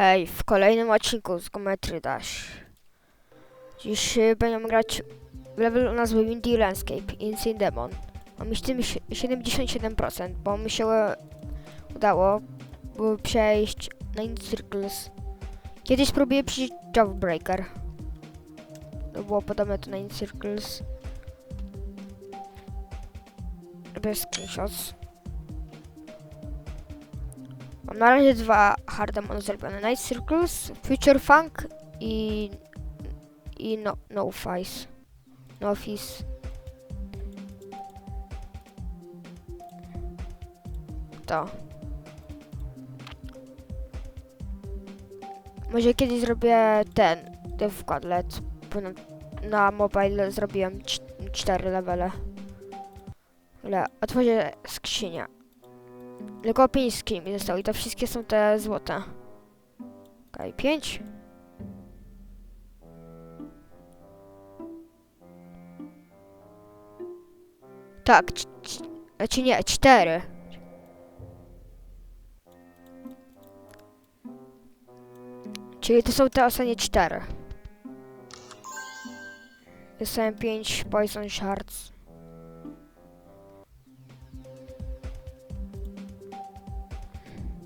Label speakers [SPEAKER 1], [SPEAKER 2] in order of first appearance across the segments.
[SPEAKER 1] Hej, w kolejnym odcinku z Geometry Dash. Dziś y, będziemy grać level o nazwie Windy Landscape Insane Demon. Mamy z tym si- 77%, bo mi się e, udało przejść na Incircles. Kiedyś spróbuję przejść Jawbreaker. To było podobne to na Incircles. Robię screenshots. Mam na razie dwa hard demony zrobione. Night Circles, Future Funk i... i no, no Face. No Face. To. Może kiedyś zrobię ten, ten wkładlet. bo Na, na mobile zrobiłem cz- cztery levele. Ale otworzę skrzynię. Tylko 5 skin mi zostało i to wszystkie są te złote. Okej, okay, 5. Tak, c- c- znaczy nie, 4. Czyli to są te ostatnie 4. Dostałem 5 Poison Shards.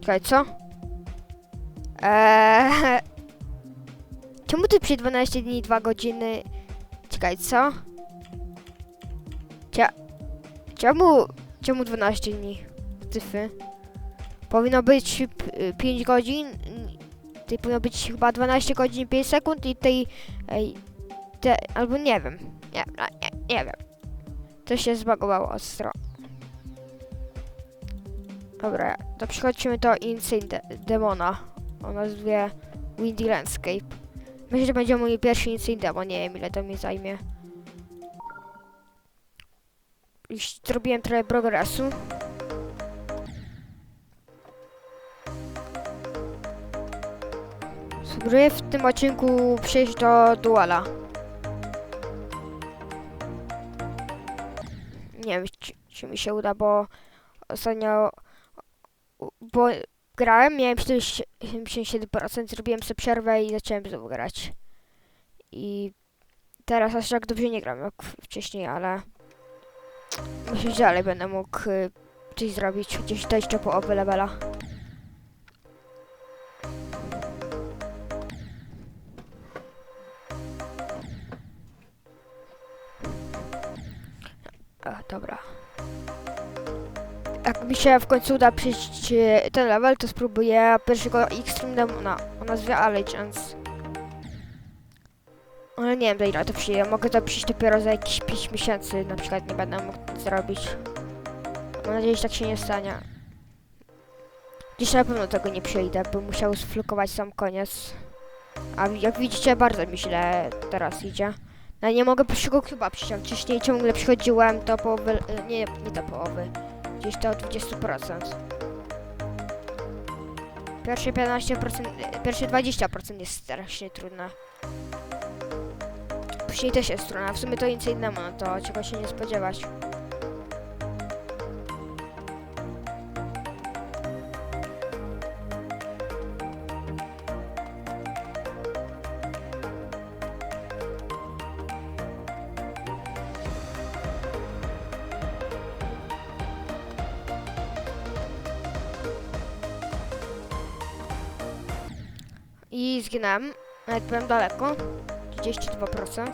[SPEAKER 1] Czekaj, co? Eee, czemu ty przy 12 dni 2 godziny? Czekaj, co? Cia... Czemu... Czemu 12 dni? Cyfy. Powinno być 5 godzin. Tej powinno być chyba 12 godzin 5 sekund i tej... Ej, te, albo nie wiem. Nie, nie, nie wiem. To się zbagowało ostro. Dobra, to przechodzimy do Insane de Demona o nazwie Windy Landscape. Myślę, że będzie mój pierwszy Insane Demon, nie wiem ile to mi zajmie. Już zrobiłem trochę progresu. Spróbuję w tym odcinku przejść do duala. Nie wiem, czy, czy mi się uda, bo ostatnio bo grałem, miałem 77%, zrobiłem sobie przerwę i zacząłem znowu grać. I teraz aż tak dobrze nie gram jak wcześniej, ale myślę, że dalej będę mógł y, coś zrobić, gdzieś dojść do połowy levela. A, dobra. Jak mi się w końcu uda przejść e, ten level, to spróbuję pierwszego Extreme Demona o nazwie Allegiance. Ale nie wiem, ile to przyjdzie. Mogę to przyjść dopiero za jakieś 5 miesięcy, na przykład nie będę mógł zrobić. Mam nadzieję, że tak się nie stanie. Dziś na pewno tego nie przejdę, bym musiał sflukować sam koniec. A jak widzicie, bardzo mi źle teraz idzie. No nie mogę pierwszego kluba a wcześniej ciągle przychodziłem do połowy, nie, nie do połowy gdzieś do 20%. Pierwsze 15%, e, pierwsze 20% jest strasznie trudne. Później też jest trudne, w sumie to nic innego, no to czego się nie spodziewać. Zginąłem, nawet byłem daleko. 32%.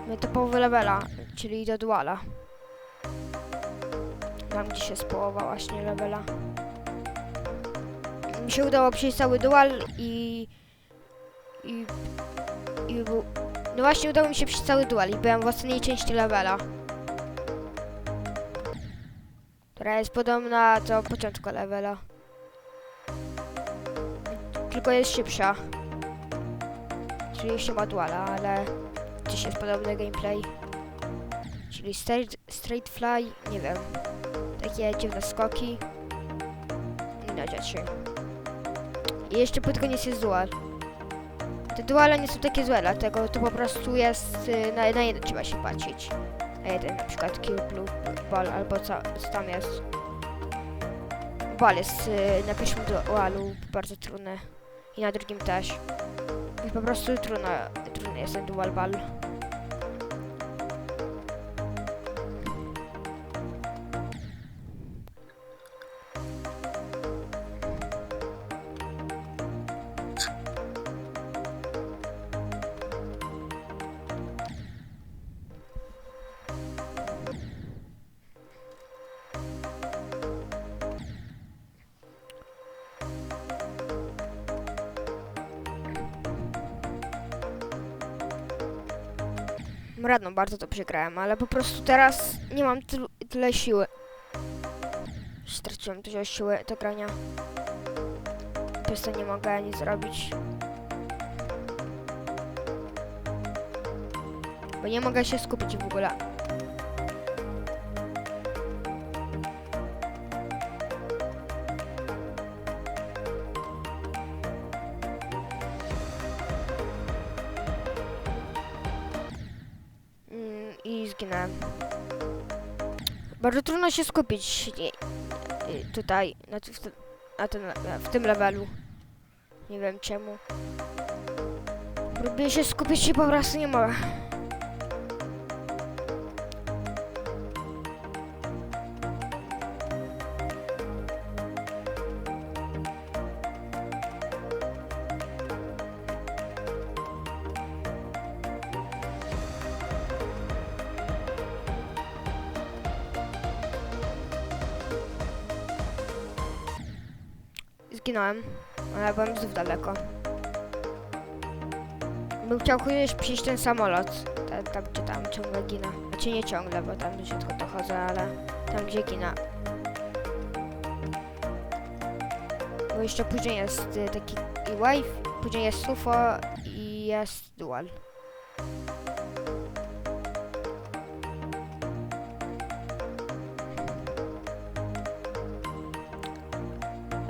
[SPEAKER 1] Mamy to połowę levela, czyli do duala. Tam gdzieś jest połowa właśnie levela. Mi się udało przejść cały dual i... I... I. No właśnie udało mi się przejść cały dual i byłem w ostatniej części levela. Która jest podobna do początku levela. Tylko jest szybsza. Czyli jeszcze ma duala, ale gdzieś jest podobny gameplay. Czyli straight, straight fly, nie wiem. Takie dziwne skoki. Inne rzeczy. I jeszcze pod koniec jest dual. Te duale nie są takie złe, dlatego to po prostu jest y, na, na trzeba się patrzeć. Jeden na przykład kill blue ball albo co, co tam jest. Wal jest y, na pierwszym dualu bardzo trudny. I na drugim też. I po prostu trudno, trudny jest ten dual bal. Bardzo dobrze grałem, ale po prostu teraz nie mam tyle siły. Straciłem dużo siły do grania. Przez to nie mogę nic zrobić. Bo nie mogę się skupić w ogóle. Trudno się skupić y, tutaj, na, w, tym- na tym, na- w tym levelu. Nie wiem czemu. Próbuję się skupić i po prostu nie mogę. Zginąłem, ale byłem znów daleko. Bym chciał kiedyś przyjść ten samolot, tam, tam gdzie tam ciągle ginę. Znaczy nie ciągle, bo tam do środka dochodzę, ale tam gdzie ginę. Bo jeszcze później jest y, taki i wave, później jest UFO i jest dual.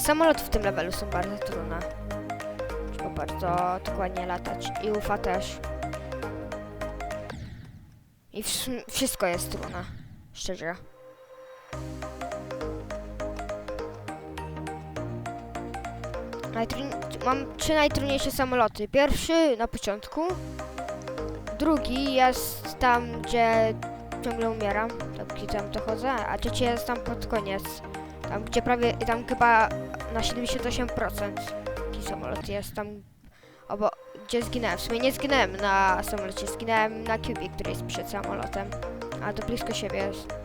[SPEAKER 1] Samoloty w tym levelu są bardzo trudne. Trzeba bardzo dokładnie latać. I UFA też. I wsz- wszystko jest trudne. Szczerze. Najtrudni- mam trzy najtrudniejsze samoloty. Pierwszy na początku. Drugi jest tam, gdzie ciągle umieram. Tam, gdzie tam dochodzę. A trzeci jest tam pod koniec. Tam, gdzie prawie, tam chyba na 78% taki samolot jest tam, obo, gdzie zginąłem. W sumie nie zginąłem na samolocie, zginąłem na Cubie, który jest przed samolotem, a to blisko siebie jest.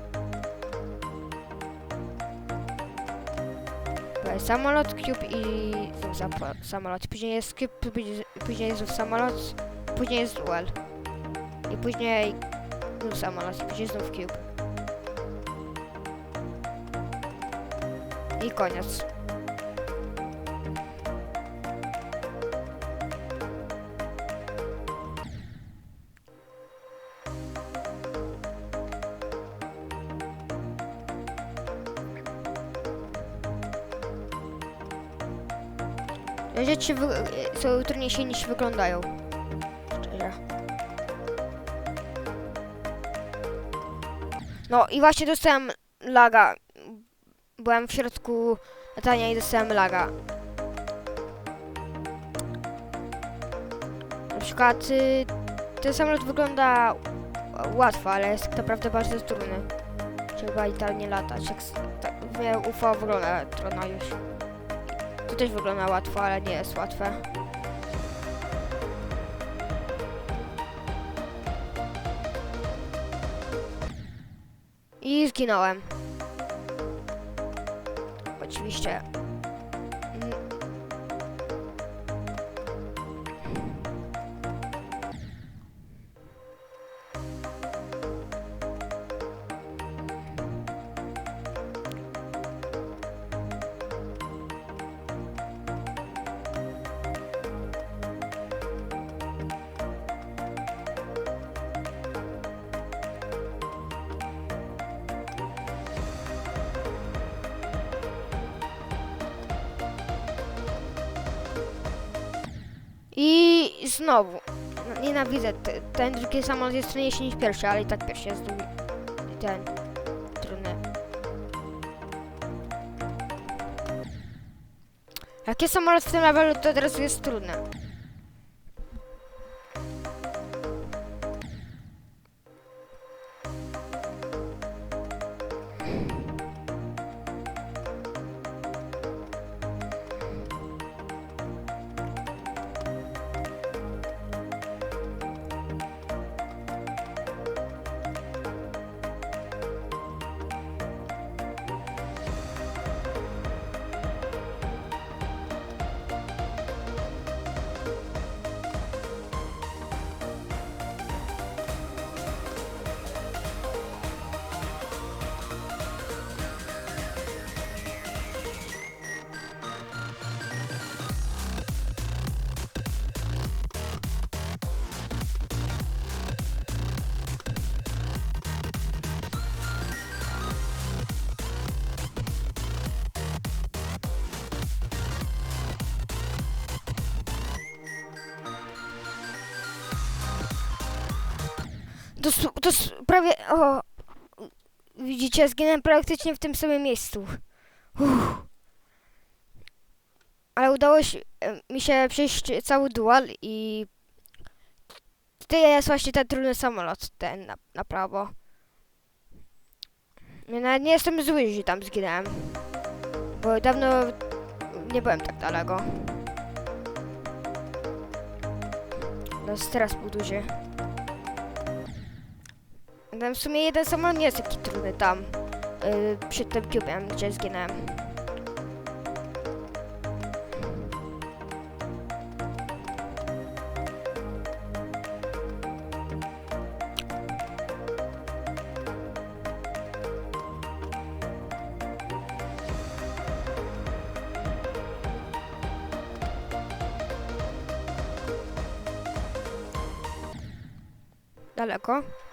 [SPEAKER 1] Samolot, Cube i znów samolot. Później jest Cube, później- jest samolot, później jest duel. I później znów samolot, i później znów Cube. I koniec. Wy- są trudniejsze niż wyglądają. Szczerze. No i właśnie dostałem laga. Byłem w środku latania i dostałem laga. Na przykład y, ten samolot wygląda łatwo, ale jest tak naprawdę bardzo trudny. Trzeba idealnie latać. Jak, tak, UFO wygląda trudno już. To też wygląda łatwo, ale nie jest łatwe. I zginąłem. Oczywiście. znowu. No, nienawidzę. Ten, ten drugi samolot jest trudniejszy niż pierwszy, ale i tak pierwszy jest drugi. Ten. Trudny. Jakie samolot w tym levelu to teraz jest trudne. To, to prawie. O, widzicie, zginąłem praktycznie w tym samym miejscu. Uff. Ale udało się, e, mi się przejść cały dual i. Tutaj jest właśnie ten trudny samolot, ten na, na prawo. Ja nawet nie jestem zły, że tam zginąłem. Bo dawno nie byłem tak daleko. No teraz był duży. Tam w sumie jeden samolot nie jest taki trudny tam. Yy, przed tym cubem, gdzie. Daleko.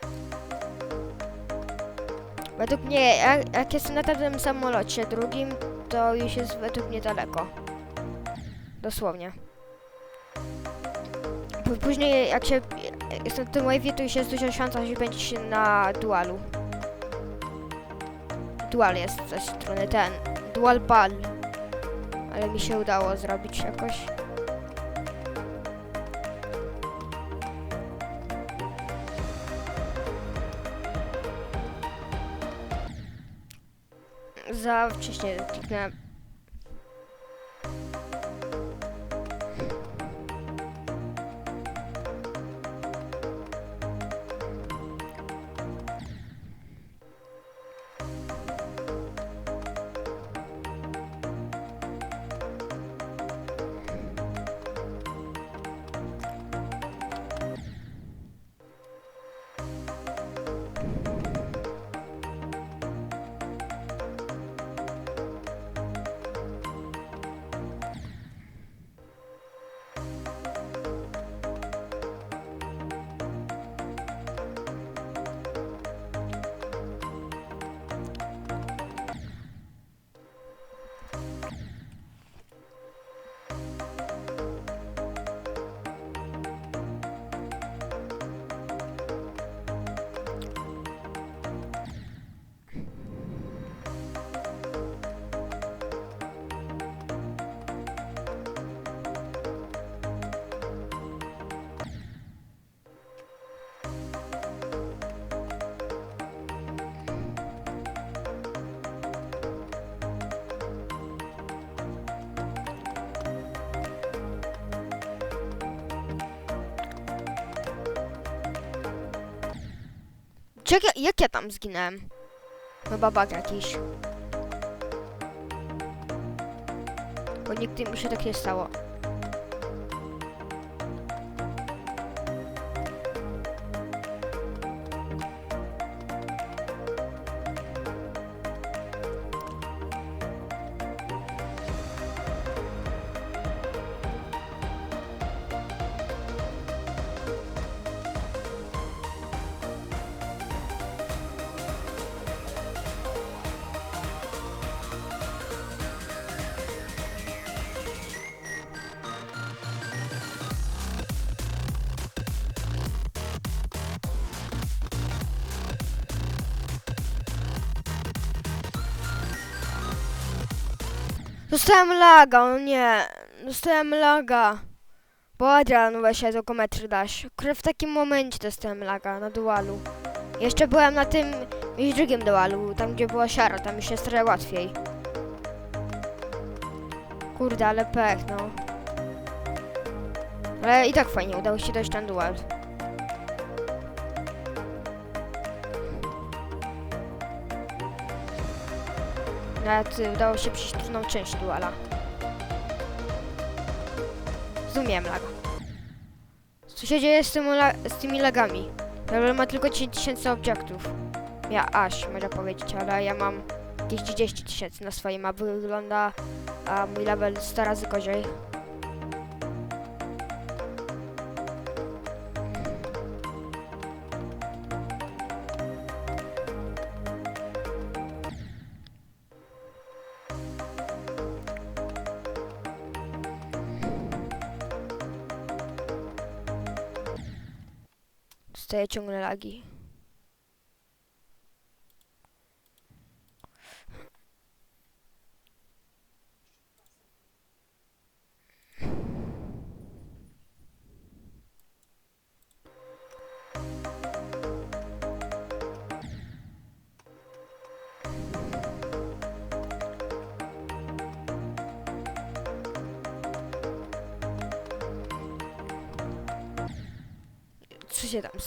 [SPEAKER 1] Według mnie, jak, jak jestem na tym samolocie drugim, to już jest według mnie daleko. Dosłownie. Później, jak się jestem w tym wave'ie, to już jest duża szansa, że będzie się na dualu. Dual jest coś strony ten. Dual pal. Ale mi się udało zrobić jakoś. Za wcześnie kliknąłem. Czekaj, jak ja tam zginąłem? Chyba bug jakiś. Bo nigdy mi się tak nie stało. Dostałem laga, o nie. Dostałem laga. Bo Adrian właśnie do metry dasz. Akurat w takim momencie dostałem laga na dualu. Jeszcze byłem na tym już drugim dualu, tam gdzie była siara, tam już jest trochę łatwiej. Kurde, ale pech, no. Ale i tak fajnie, udało się dojść ten dual. Nawet udało się przejść trudną część duala. Zrozumiałem laga. Co się dzieje z, z tymi lagami? Level ma tylko 10 tysięcy obiektów. Ja aż, można powiedzieć, ale ja mam jakieś 30 tysięcy na swoim, a wygląda a mój level 100 razy gorzej. saya cungil lagi.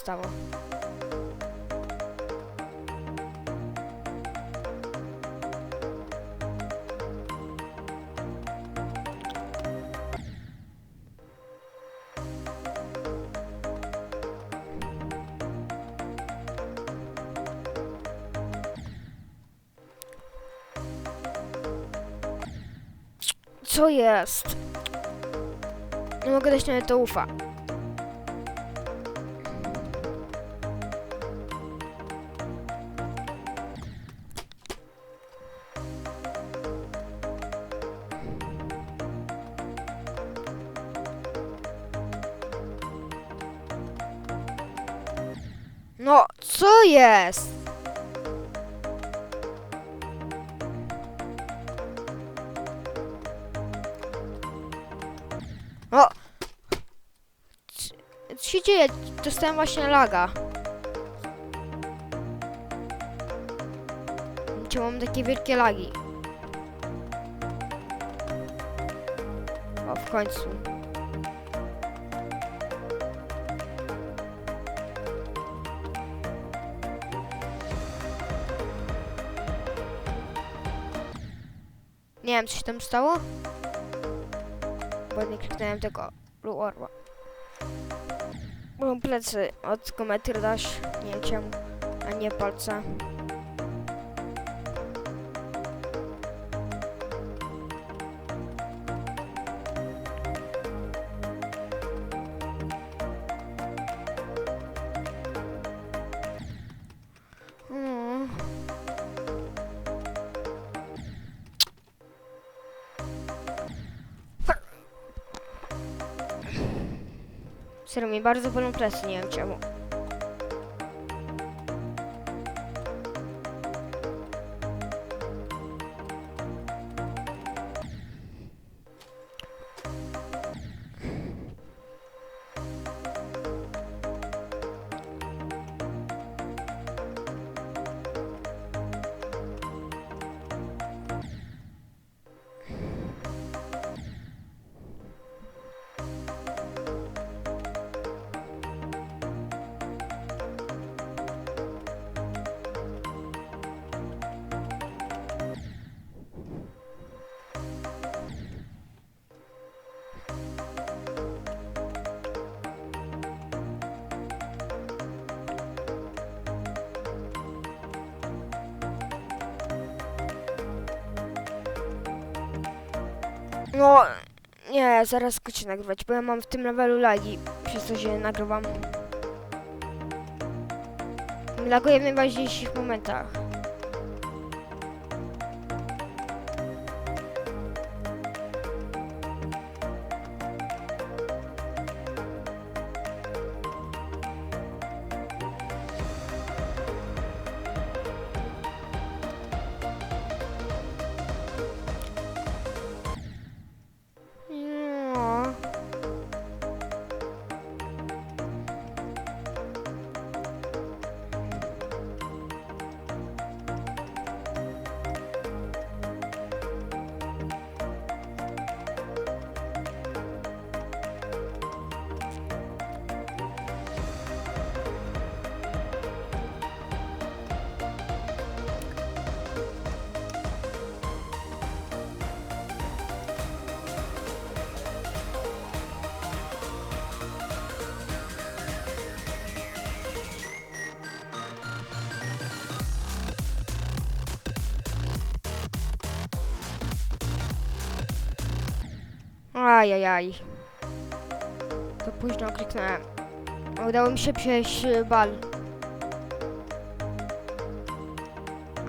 [SPEAKER 1] Stało? Co jest? Nie mogę dać to ufa. O! C- Co się dzieje? Dostałem właśnie laga. Czemu mam takie wielkie lagi? O, w końcu. Nie wiem, co się tam stało. Nie kliknąłem tego Blue Orba. Mam plecy od kometry dash. Nie czemu. A nie palce. Serio, mi bardzo bolą plecy, nie wiem czemu. No, nie, zaraz skończę nagrywać, bo ja mam w tym levelu lagi, przez to się nagrywam. Laguję w najważniejszych momentach. Ajajaj. To późno kliknąłem. Udało mi się przejść y, bal.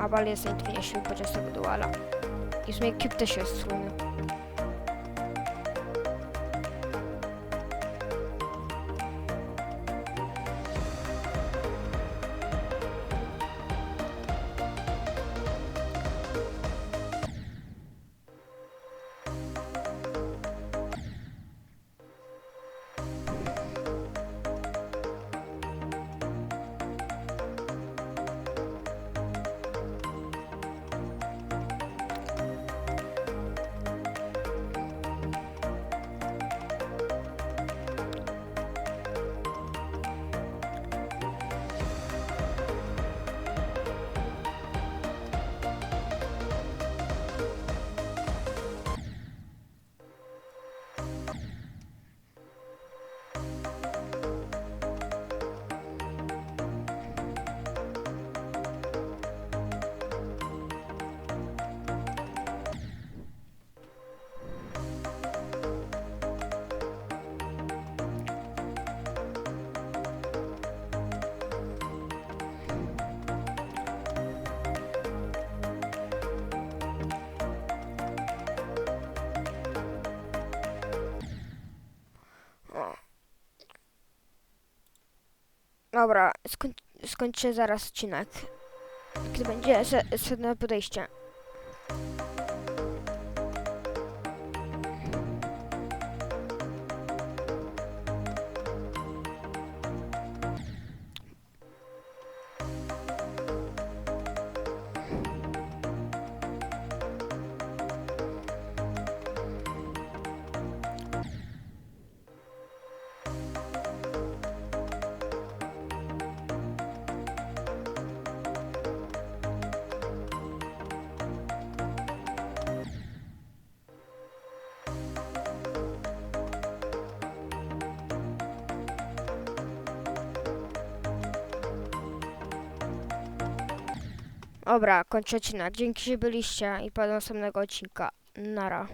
[SPEAKER 1] A bal jest najtrudniejszy podczas tego duala. I w sumie Cube też jest słynny. Dobra, skoń, skończę zaraz odcinek. Gdy będzie se- sedne podejście. Dobra, kończę odcinek. Dzięki, że byliście i do następnego odcinka. Nara.